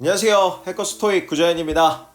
안녕하세요. 해커 스토익 구자연입니다.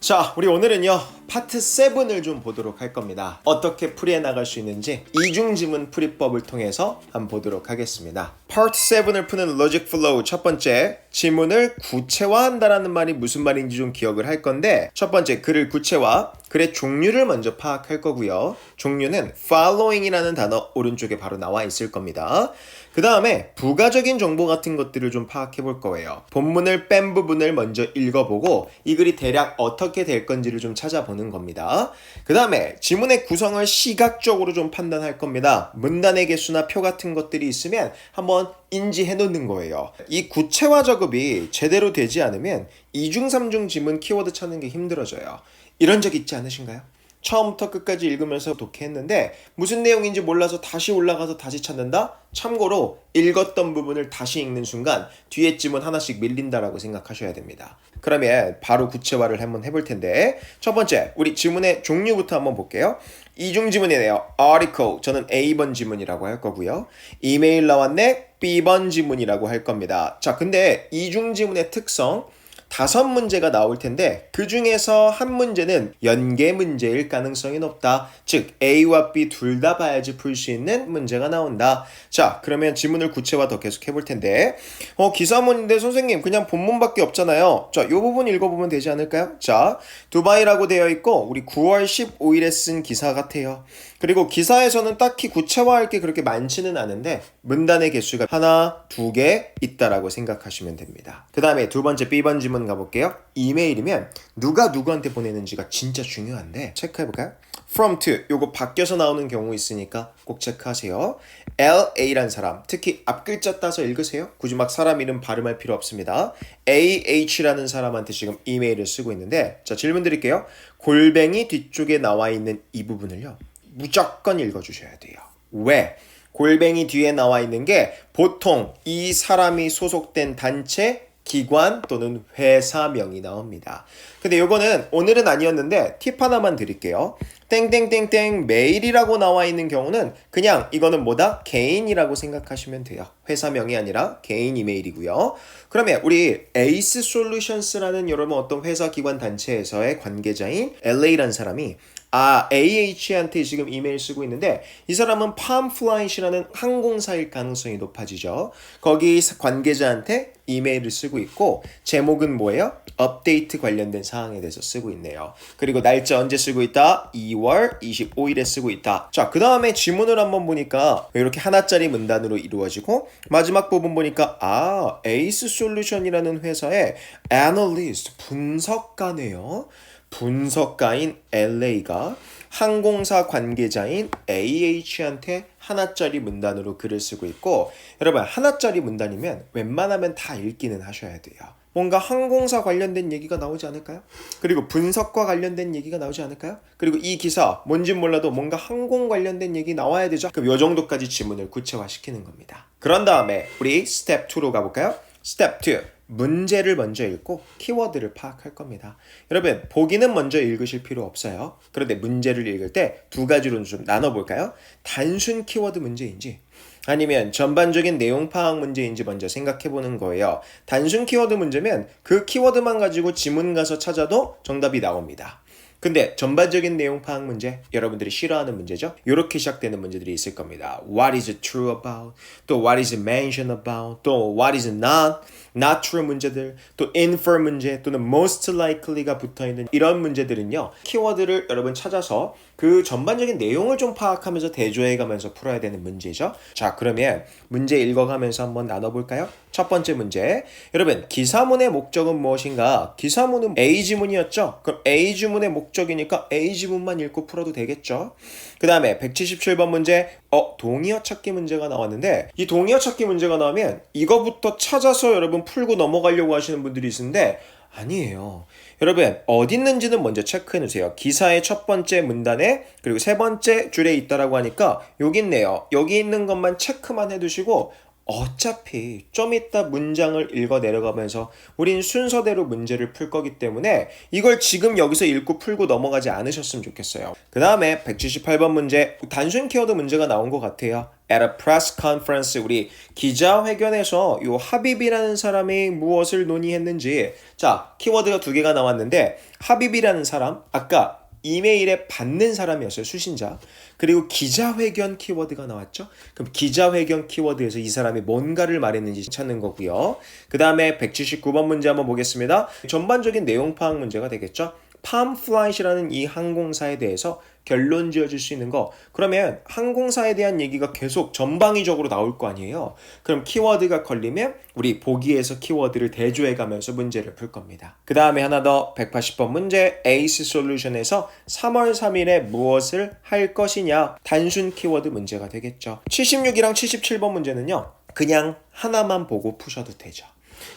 자, 우리 오늘은요. 파트 7을 좀 보도록 할 겁니다. 어떻게 풀이해 나갈 수 있는지 이중 지문 풀이법을 통해서 한번 보도록 하겠습니다. 파트 7을 푸는 로직 플로우 첫 번째 지문을 구체화한다라는 말이 무슨 말인지 좀 기억을 할 건데 첫 번째 글을 구체화 글의 종류를 먼저 파악할 거고요. 종류는 following이라는 단어 오른쪽에 바로 나와 있을 겁니다. 그 다음에 부가적인 정보 같은 것들을 좀 파악해 볼 거예요. 본문을 뺀 부분을 먼저 읽어보고 이 글이 대략 어떻게 될 건지를 좀 찾아보는 겁니다. 그 다음에 지문의 구성을 시각적으로 좀 판단할 겁니다. 문단의 개수나 표 같은 것들이 있으면 한번 인지해 놓는 거예요. 이 구체화 작업이 제대로 되지 않으면 이중 삼중 지문 키워드 찾는 게 힘들어져요. 이런 적 있지 않으신가요? 처음부터 끝까지 읽으면서 독해했는데 무슨 내용인지 몰라서 다시 올라가서 다시 찾는다? 참고로 읽었던 부분을 다시 읽는 순간 뒤에 지문 하나씩 밀린다라고 생각하셔야 됩니다. 그러면 바로 구체화를 한번 해볼 텐데 첫 번째 우리 지문의 종류부터 한번 볼게요. 이중 지문이네요. article 저는 A번 지문이라고 할 거고요. 이메일 나왔네 B번 지문이라고 할 겁니다. 자 근데 이중 지문의 특성 다섯 문제가 나올 텐데 그 중에서 한 문제는 연계 문제일 가능성이 높다. 즉 A와 B 둘 다 봐야지 풀 수 있는 문제가 나온다. 자 그러면 지문을 구체화 더 계속 해볼 텐데 어 기사문인데 선생님 그냥 본문밖에 없잖아요. 자이 부분 읽어보면 되지 않을까요? 자 두바이라고 되어 있고 우리 9월 15일에 쓴 기사 같아요. 그리고 기사에서는 딱히 구체화할 게 그렇게 많지는 않은데 문단의 개수가 하나, 두 개 있다라고 생각하시면 됩니다. 그 다음에 두 번째 B번 지문 가볼게요. 이메일이면 누가 누구한테 보내는지가 진짜 중요한데 체크해볼까요? from to 요거 바뀌어서 나오는 경우 있으니까 꼭 체크하세요. LA란 사람 특히 앞글자 따서 읽으세요. 굳이 막 사람 이름 발음할 필요 없습니다. AH라는 사람한테 지금 이메일을 쓰고 있는데 자 질문 드릴게요. 골뱅이 뒤쪽에 나와 있는 이 부분을요. 무조건 읽어주셔야 돼요. 왜? 골뱅이 뒤에 나와 있는 게 보통 이 사람이 소속된 단체, 기관 또는 회사명이 나옵니다. 근데 요거는 오늘은 아니었는데 팁 하나만 드릴게요. 땡땡땡땡 메일이라고 나와 있는 경우는 그냥 이거는 뭐다? 개인이라고 생각하시면 돼요. 회사명이 아니라 개인 이메일이고요. 그러면 우리 에이스 솔루션스라는 여러분 어떤 회사 기관 단체에서의 관계자인 LA라는 사람이 아, AH한테 지금 이메일 쓰고 있는데 이 사람은 팜플라이시라는 항공사일 가능성이 높아지죠. 거기 관계자한테 이메일을 쓰고 있고 제목은 뭐예요? 업데이트 관련된 사항에 대해서 쓰고 있네요. 그리고 날짜 언제 쓰고 있다? 2월 25일에 쓰고 있다. 자, 그 다음에 지문을 한번 보니까 이렇게 하나짜리 문단으로 이루어지고 마지막 부분 보니까 아, 에이스 솔루션이라는 회사의 애널리스트 분석가네요. 분석가인 LA가 항공사 관계자인 AH한테 하나짜리 문단으로 글을 쓰고 있고 여러분 하나짜리 문단이면 웬만하면 다 읽기는 하셔야 돼요. 뭔가 항공사 관련된 얘기가 나오지 않을까요? 그리고 분석과 관련된 얘기가 나오지 않을까요? 그리고 이 기사 뭔진 몰라도 뭔가 항공 관련된 얘기 나와야 되죠. 그럼 요 정도까지 지문을 구체화시키는 겁니다. 그런 다음에 우리 스텝 2로 가볼까요? 스텝 2. 문제를 먼저 읽고 키워드를 파악할 겁니다. 여러분, 보기는 먼저 읽으실 필요 없어요. 그런데 문제를 읽을 때 두 가지로 좀 나눠볼까요? 단순 키워드 문제인지 아니면 전반적인 내용 파악 문제인지 먼저 생각해 보는 거예요. 단순 키워드 문제면 그 키워드만 가지고 지문 가서 찾아도 정답이 나옵니다. 근데 전반적인 내용 파악 문제 여러분들이 싫어하는 문제죠. 이렇게 시작되는 문제들이 있을 겁니다. What is true about? 또 What is mentioned about? 또 What is not? Not true 문제들, 또 infer 문제, 또는 most likely가 붙어 있는 이런 문제들은요. 키워드를 여러분 찾아서 그 전반적인 내용을 좀 파악하면서 대조해 가면서 풀어야 되는 문제죠. 자, 그러면 문제 읽어 가면서 한번 나눠 볼까요? 첫 번째 문제. 여러분, 기사문의 목적은 무엇인가? 기사문은 A 지문이었죠? 그럼 A 지문의 목적이니까 A 지문만 읽고 풀어도 되겠죠? 그 다음에 177번 문제. 어, 동의어 찾기 문제가 나왔는데, 이 동의어 찾기 문제가 나오면 이거부터 찾아서 여러분 풀고 넘어가려고 하시는 분들이 있는데, 아니에요. 여러분, 어디 있는지는 먼저 체크해 놓으세요. 기사의 첫 번째 문단에, 그리고 세 번째 줄에 있다라고 하니까, 여기 있네요. 여기 있는 것만 체크만 해 두시고, 어차피 좀 이따 문장을 읽어 내려가면서 우린 순서대로 문제를 풀 거기 때문에 이걸 지금 여기서 읽고 풀고 넘어가지 않으셨으면 좋겠어요. 그 다음에 178번 문제 단순 키워드 문제가 나온 것 같아요. At a press conference 우리 기자회견에서 요 하비비라는 사람이 무엇을 논의했는지 자 키워드가 두 개가 나왔는데 하비비라는 사람 아까 이메일에 받는 사람이었어요 수신자 그리고 기자회견 키워드가 나왔죠? 그럼 기자회견 키워드에서 이 사람이 뭔가를 말했는지 찾는 거고요. 그 다음에 179번 문제 한번 보겠습니다. 전반적인 내용 파악 문제가 되겠죠 팜플라이트라는 이 항공사에 대해서 결론 지어줄 수 있는 거. 그러면 항공사에 대한 얘기가 계속 전방위적으로 나올 거 아니에요? 그럼 키워드가 걸리면 우리 보기에서 키워드를 대조해 가면서 문제를 풀 겁니다. 그 다음에 하나 더 180번 문제. 에이스 솔루션에서 3월 3일에 무엇을 할 것이냐? 단순 키워드 문제가 되겠죠. 76이랑 77번 문제는요 그냥 하나만 보고 푸셔도 되죠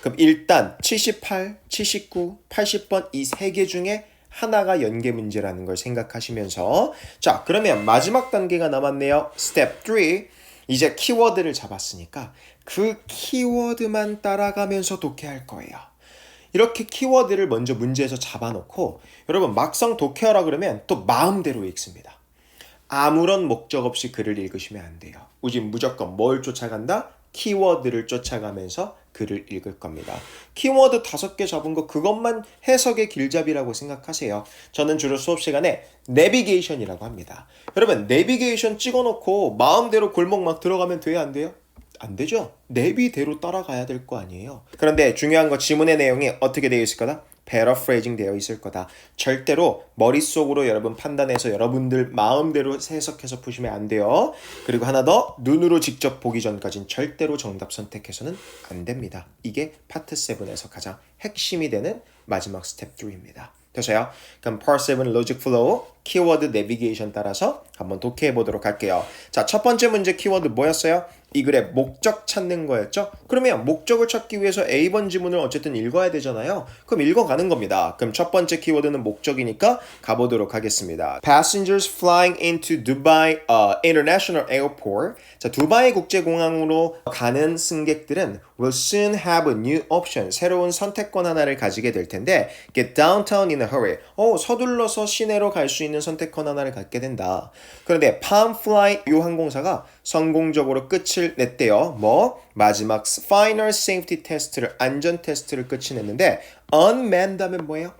그럼 일단 78, 79, 80번 이 세 개 중에 하나가 연계 문제라는 걸 생각하시면서 자 그러면 마지막 단계가 남았네요. 스텝 3 이제 키워드를 잡았으니까 그 키워드만 따라가면서 독해할 거예요. 이렇게 키워드를 먼저 문제에서 잡아놓고 여러분 막상 독해하라 그러면 또 마음대로 읽습니다. 아무런 목적 없이 글을 읽으시면 안 돼요. 우리 무조건 뭘 쫓아간다? 키워드를 쫓아가면서 글을 읽을 겁니다. 키워드 다섯 개 잡은 거 그것만 해석의 길잡이라고 생각하세요. 저는 주로 수업 시간에 내비게이션이라고 합니다. 여러분 내비게이션 찍어놓고 마음대로 골목 막 들어가면 돼요 안 돼요? 안 되죠. 내비대로 따라가야 될 거 아니에요. 그런데 중요한 거 지문의 내용이 어떻게 되어 있을 거다? 패러프레이징 되어 있을 거다. 절대로 머릿속으로 여러분 판단해서 여러분들 마음대로 해석해서 푸시면 안 돼요. 그리고 하나 더 눈으로 직접 보기 전까진 절대로 정답 선택해서는 안 됩니다. 이게 파트 7에서 가장 핵심이 되는 마지막 스텝 3입니다. 되세요? 그럼 Part 7 Logic Flow 키워드 내비게이션 따라서 한번 독해해 보도록 할게요. 자, 첫 번째 문제 키워드 뭐였어요? 이 글의 목적 찾는 거였죠? 그러면 목적을 찾기 위해서 A번 지문을 어쨌든 읽어야 되잖아요. 그럼 읽어가는 겁니다. 그럼 첫 번째 키워드는 목적이니까 가보도록 하겠습니다. Passengers flying into Dubai uh, International Airport. 자, 두바이 국제공항으로 가는 승객들은 will soon have a new option. 새로운 선택권 하나를 가지게 될 텐데 get downtown in a hurry. 어, 서둘러서 시내로 갈 수 있는 선택권 하나를 갖게 된다. 그런데 Palmfly 이 항공사가 성공적으로 끝을 냈대요. 뭐 마지막 final safety 테스트를 안전 테스트를 끝이 냈는데 unmanned 하면 뭐예요?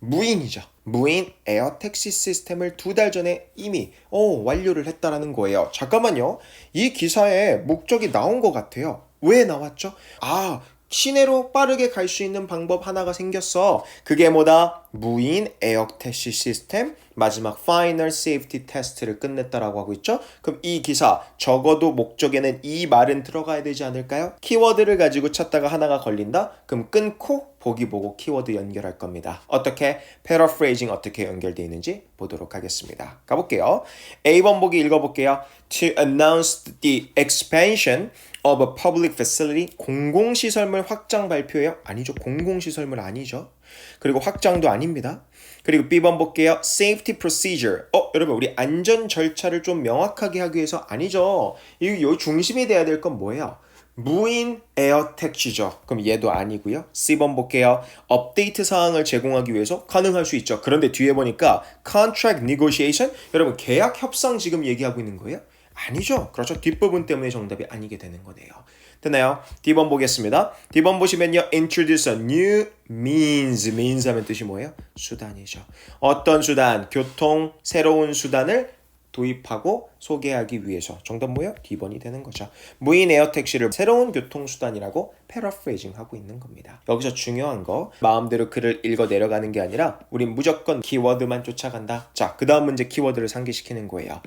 무인이죠. 무인 에어 택시 시스템을 두 달 전에 이미 어, 완료를 했다라는 거예요. 잠깐만요. 이 기사에 목적이 나온 것 같아요. 왜 나왔죠? 아, 시내로 빠르게 갈 수 있는 방법 하나가 생겼어. 그게 뭐다? 무인 에어 택시 시스템 마지막 파이널 세이프티 테스트를 끝냈다라고 하고 있죠. 그럼 이 기사 적어도 목적에는 이 말은 들어가야 되지 않을까요? 키워드를 가지고 찾다가 하나가 걸린다? 그럼 끊고 보기 보고 키워드 연결할 겁니다. 어떻게? paraphrasing 어떻게 연결되어 있는지 보도록 하겠습니다. 가볼게요. A번 보기 읽어볼게요. To announce the expansion of a public facility 공공시설물 확장 발표예요? 아니죠. 공공시설물 아니죠. 그리고 확장도 아닙니다. 그리고 B번 볼게요. Safety procedure. 어, 여러분 우리 안전 절차를 좀 명확하게 하기 위해서 아니죠. 이 요 중심이 돼야 될 건 뭐예요? 무인 에어 택시죠. 그럼 얘도 아니고요. C번 볼게요. 업데이트 사항을 제공하기 위해서 가능할 수 있죠. 그런데 뒤에 보니까 contract negotiation 여러분 계약 협상 지금 얘기하고 있는 거예요? 아니죠. 그렇죠. 뒷부분 때문에 정답이 아니게 되는 거네요. 됐나요? D번 보겠습니다. D번 보시면요. introduce a new means. means 하면 뜻이 뭐예요? 수단이죠. 어떤 수단? 교통, 새로운 수단을 도입하고 소개하기 위해서 정답 뭐예요? D번이 되는 거죠. 무인 에어 택시를 새로운 교통수단이라고 패러프레이징 하고 있는 겁니다. 여기서 중요한 거 마음대로 글을 읽어 내려가는 게 아니라 우린 무조건 키워드만 쫓아간다. 자, 그 다음 문제 키워드를 상기시키는 거예요.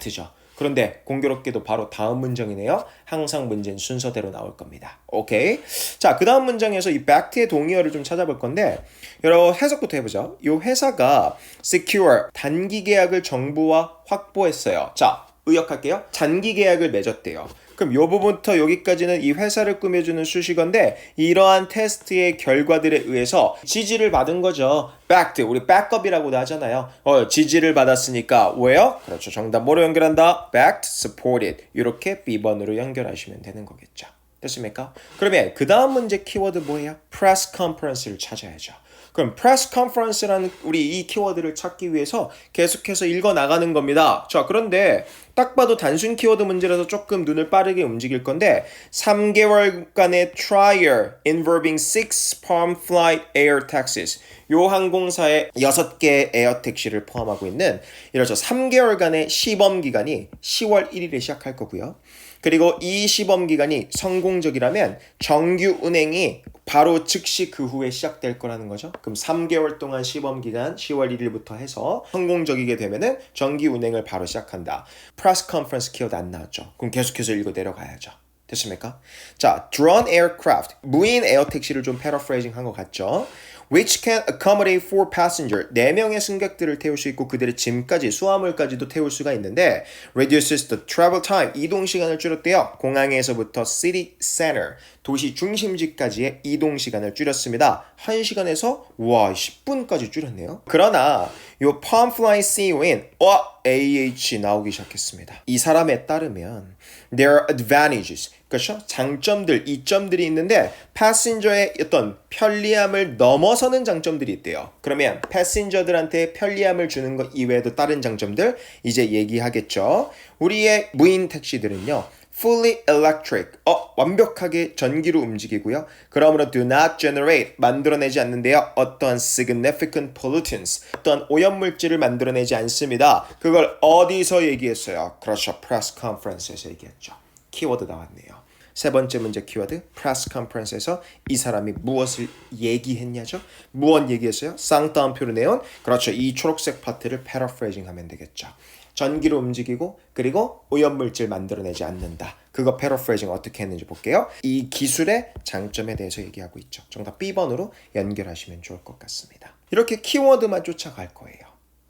to죠. 그런데 공교롭게도 바로 다음 문장이네요. 항상 문제는 순서대로 나올 겁니다. 오케이. 자, 그 다음 문장에서 이 back to의 동의어를 좀 찾아볼 건데, 여러 해석부터 해보죠. 이 회사가 secure 단기 계약을 정부와 확보했어요. 자, 의역할게요. 단기 계약을 맺었대요. 그럼 요 부분부터 여기까지는 이 회사를 꾸며주는 수식어인데 이러한 테스트의 결과들에 의해서 지지를 받은 거죠. backed 우리 backup이라고도 하잖아요. 어, 지지를 받았으니까 왜요? 그렇죠. 정답 뭐로 연결한다? backed, supported 이렇게 B번으로 연결하시면 되는 거겠죠. 됐습니까? 그러면 그 다음 문제 키워드 뭐예요? press conference를 찾아야죠. 그럼 press conference라는 우리 이 키워드를 찾기 위해서 계속해서 읽어 나가는 겁니다. 자, 그런데 딱 봐도 단순 키워드 문제라서 조금 눈을 빠르게 움직일 건데 3개월간의 trial involving six palm flight air taxis 요 항공사의 6개의 에어 택시를 포함하고 있는 이렇죠. 3개월간의 시범 기간이 10월 1일에 시작할 거고요. 그리고 이 시범 기간이 성공적이라면 정규 운행이 바로 즉시 그 후에 시작될 거라는 거죠. 그럼 3개월 동안 시범 기간 10월 1일부터 해서 성공적이게 되면은 정기 운행을 바로 시작한다. 프레스 컨퍼런스 키워드 안 나왔죠. 그럼 계속해서 읽어 내려가야죠. 됐습니까? 자, drone aircraft 무인 에어 택시를 좀 패러프레이징 한 것 같죠? which can accommodate four passenger 4명의 승객들을 태울 수 있고 그들의 짐까지 수화물까지도 태울 수가 있는데 reduces the travel time 이동 시간을 줄였대요. 공항에서부터 city center 도시 중심지까지의 이동 시간을 줄였습니다. 1시간에서 와 10분까지 줄였네요. 그러나 요 palm fly CO인 와 AH 나오기 시작했습니다. 이 사람에 따르면 there are advantages 그렇죠? 장점들, 이점들이 있는데 패신저의 어떤 편리함을 넘어서는 장점들이 있대요. 그러면 패신저들한테 편리함을 주는 것 이외에도 다른 장점들 이제 얘기하겠죠. 우리의 무인 택시들은요. Fully electric. 어, 완벽하게 전기로 움직이고요. 그러므로 do not generate 만들어내지 않는데요. 어떤 significant pollutants. 어떤 오염물질을 만들어내지 않습니다. 그걸 어디서 얘기했어요? 그렇죠. press conference에서 얘기했죠. 키워드 나왔네요. 세 번째 문제 키워드 press conference에서 이 사람이 무엇을 얘기했냐죠? 무엇 얘기했어요? 쌍따옴표로 내온 그렇죠. 이 초록색 파트를 paraphrasing 하면 되겠죠. 전기로 움직이고 그리고 오염물질 만들어내지 않는다. 그거 패러프레이징 어떻게 했는지 볼게요. 이 기술의 장점에 대해서 얘기하고 있죠. 정답 B번으로 연결하시면 좋을 것 같습니다. 이렇게 키워드만 쫓아갈 거예요.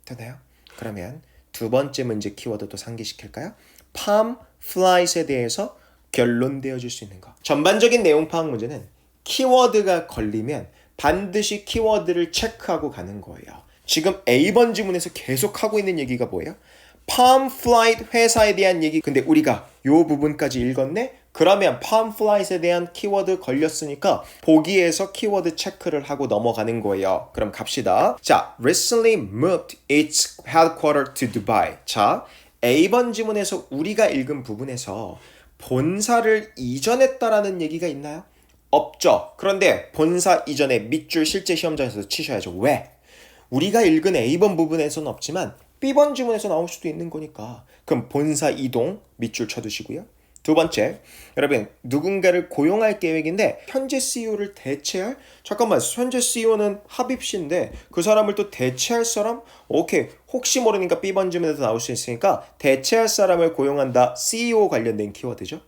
되나요? 그러면 두 번째 문제 키워드도 상기시킬까요? palm flies에 대해서 결론되어질 수 있는 거. 전반적인 내용 파악 문제는 키워드가 걸리면 반드시 키워드를 체크하고 가는 거예요. 지금 A번 지문에서 계속 하고 있는 얘기가 뭐예요? Flight 회사에 대한 얘기. 근데 우리가 요 부분까지 읽었네? 그러면 flight에 대한 키워드 걸렸으니까 보기에서 키워드 체크를 하고 넘어가는 거예요. 그럼 갑시다. 자, recently moved its headquarters to Dubai. 자, A번 지문에서 우리가 읽은 부분에서 본사를 이전했다라는 얘기가 있나요? 없죠. 그런데 본사 이전에 밑줄 실제 시험장에서 치셔야죠. 왜? 우리가 읽은 A번 부분에서는 없지만 B번 지문에서 나올 수도 있는 거니까. 그럼 본사 이동 밑줄 쳐두시고요. 두 번째, 여러분 누군가를 고용할 계획인데 현재 CEO를 대체할 잠깐만 현재 CEO는 합입 씨인데 그 사람을 또 대체할 사람? 오케이 혹시 모르니까 B번 지문에서 나올 수 있으니까 대체할 사람을 고용한다 CEO 관련된 키워드죠.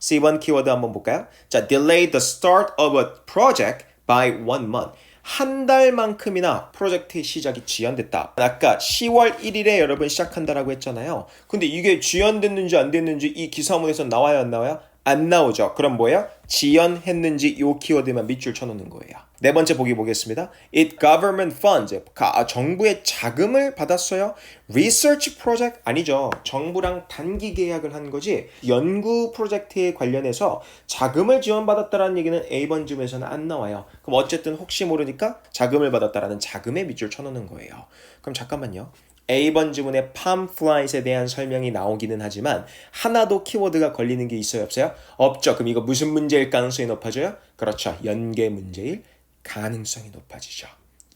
C번 키워드 한번 볼까요? 자, delay the start of a project by one month. 한 달만큼이나 프로젝트의 시작이 지연됐다. 아까 10월 1일에 여러분 시작한다라고 했잖아요. 근데 이게 지연됐는지 안 됐는지 이 기사문에서 나와요, 안 나와요? 안 나오죠. 그럼 뭐예요? 지연했는지 요 키워드만 밑줄 쳐놓는 거예요. 네 번째 보기 보겠습니다. It government funds. 아, 정부의 자금을 받았어요. Research project 아니죠. 정부랑 단기 계약을 한 거지. 연구 프로젝트에 관련해서 자금을 지원받았다라는 얘기는 A번 쯤에서는 안 나와요. 그럼 어쨌든 혹시 모르니까 자금을 받았다라는 자금의 밑줄 쳐놓는 거예요. 그럼 잠깐만요. A번 palm flies에 대한 설명이 나오기는 하지만 하나도 키워드가 걸리는 게 있어요 없어요? 없죠. 그럼 이거 무슨 문제일 가능성이 높아져요? 그렇죠. 연계 문제일 가능성이 높아지죠.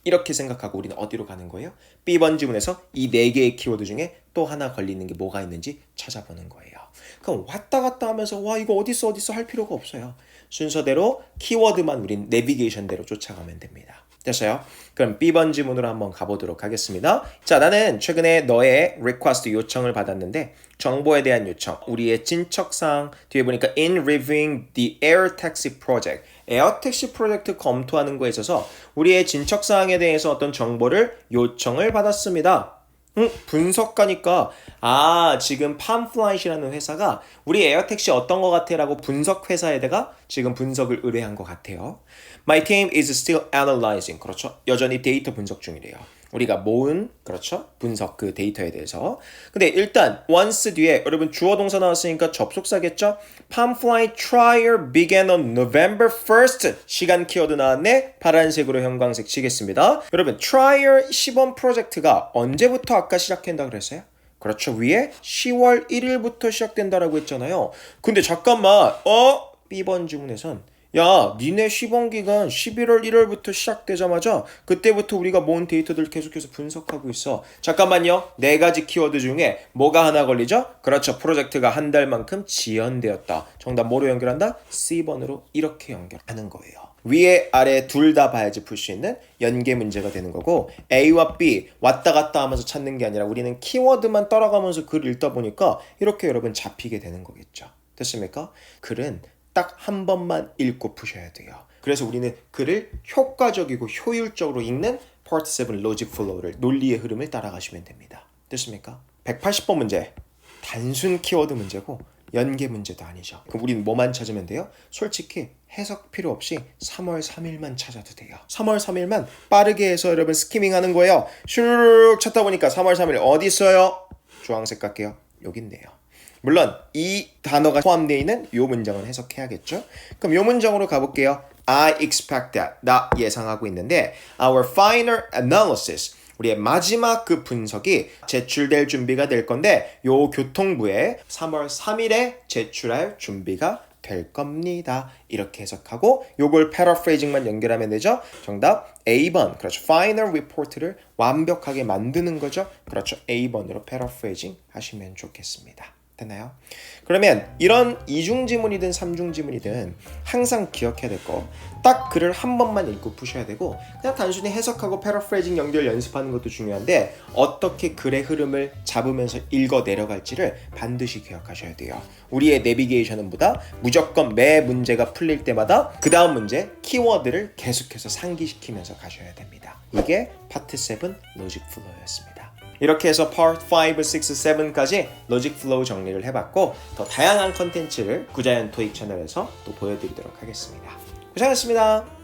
이렇게 생각하고 우리는 어디로 가는 거예요? B번 지문에서 이 네 개의 키워드 중에 또 하나 걸리는 게 뭐가 있는지 찾아보는 거예요. 그럼 왔다 갔다 하면서 와 이거 어딨어 어딨어 할 필요가 없어요. 순서대로 키워드만 우린 내비게이션대로 쫓아가면 됩니다. 됐어요? 그럼 B번 지문으로 한번 가보도록 하겠습니다. 자, 나는 최근에 너의 request 요청을 받았는데 정보에 대한 요청, 우리의 진척사항 뒤에 보니까 in reviewing the air taxi project 에어 택시 프로젝트 검토하는 거에 있어서 우리의 진척 사항에 대해서 어떤 정보를 요청을 받았습니다. 응, 분석가니까 아 지금 팜플라이시라는 회사가 우리 에어택시 어떤 것 같아라고 분석 회사에다가 지금 분석을 의뢰한 것 같아요. My team is still analyzing. 그렇죠. 여전히 데이터 분석 중이래요. 우리가 모은 그렇죠? 분석 그 데이터에 대해서. 근데 일단 once 뒤에 여러분 주어 동사 나왔으니까 접속사겠죠? Palm flight trial began on November 1st 시간 키워드 나왔네. 파란색으로 형광색 치겠습니다. 여러분 trial 시범 프로젝트가 언제부터 아까 시작한다 그랬어요? 그렇죠. 위에 10월 1일부터 시작된다라고 했잖아요. 근데 잠깐만 어? B번 주문에선 야, 니네 시범 기간 11월 1월부터 시작되자마자 그때부터 우리가 모은 데이터들 계속해서 분석하고 있어. 잠깐만요. 네 가지 키워드 중에 뭐가 하나 걸리죠? 그렇죠. 프로젝트가 한 달만큼 지연되었다. 정답 뭐로 연결한다? C번으로 이렇게 연결하는 거예요. 위에 아래 둘 다 봐야지 풀 수 있는 연계 문제가 되는 거고 A와 B 왔다 갔다 하면서 찾는 게 아니라 우리는 키워드만 따라가면서 글을 읽다 보니까 이렇게 여러분 잡히게 되는 거겠죠. 됐습니까? 글은 딱 한 번만 읽고 푸셔야 돼요. 그래서 우리는 글을 효과적이고 효율적으로 읽는 Part 7 Logic Flow를 논리의 흐름을 따라가시면 됩니다. 됐습니까? 180번 문제. 단순 키워드 문제고 연계 문제도 아니죠. 그럼 우리는 뭐만 찾으면 돼요? 솔직히 해석 필요 없이 3월 3일만 찾아도 돼요. 3월 3일만 빠르게 해서 여러분 스키밍 하는 거예요. 슈르륵 찾다 보니까 3월 3일 어디 있어요? 주황색 갈게요. 여기 있네요. 물론 이 단어가 포함되어 있는 이 문장은 해석해야겠죠. 그럼 이 문장으로 가볼게요. I expect that. 나 예상하고 있는데 our final analysis. 우리의 마지막 그 분석이 제출될 준비가 될 건데 요 교통부에 3월 3일에 제출할 준비가 될 겁니다. 이렇게 해석하고 요걸 패러프레이징만 연결하면 되죠. 정답 A번. 그렇죠. final report를 완벽하게 만드는 거죠. 그렇죠. A번으로 패러프레이징 하시면 좋겠습니다. 됐나요? 그러면 이런 이중 지문이든 삼중 지문이든 항상 기억해야 될 거 딱 글을 한 번만 읽고 푸셔야 되고 그냥 단순히 해석하고 패러프레이징 연결 연습하는 것도 중요한데 어떻게 글의 흐름을 잡으면서 읽어 내려갈지를 반드시 기억하셔야 돼요. 우리의 내비게이션은 보다 무조건 매 문제가 풀릴 때마다 그 다음 문제 키워드를 계속해서 상기시키면서 가셔야 됩니다. 이게 파트 7 로직 플로우였습니다. 이렇게 해서 Part 5, 6, 7까지 로직 플로우 정리를 해봤고 더 다양한 컨텐츠를 구자연 토익 채널에서 또 보여드리도록 하겠습니다. 고생하셨습니다.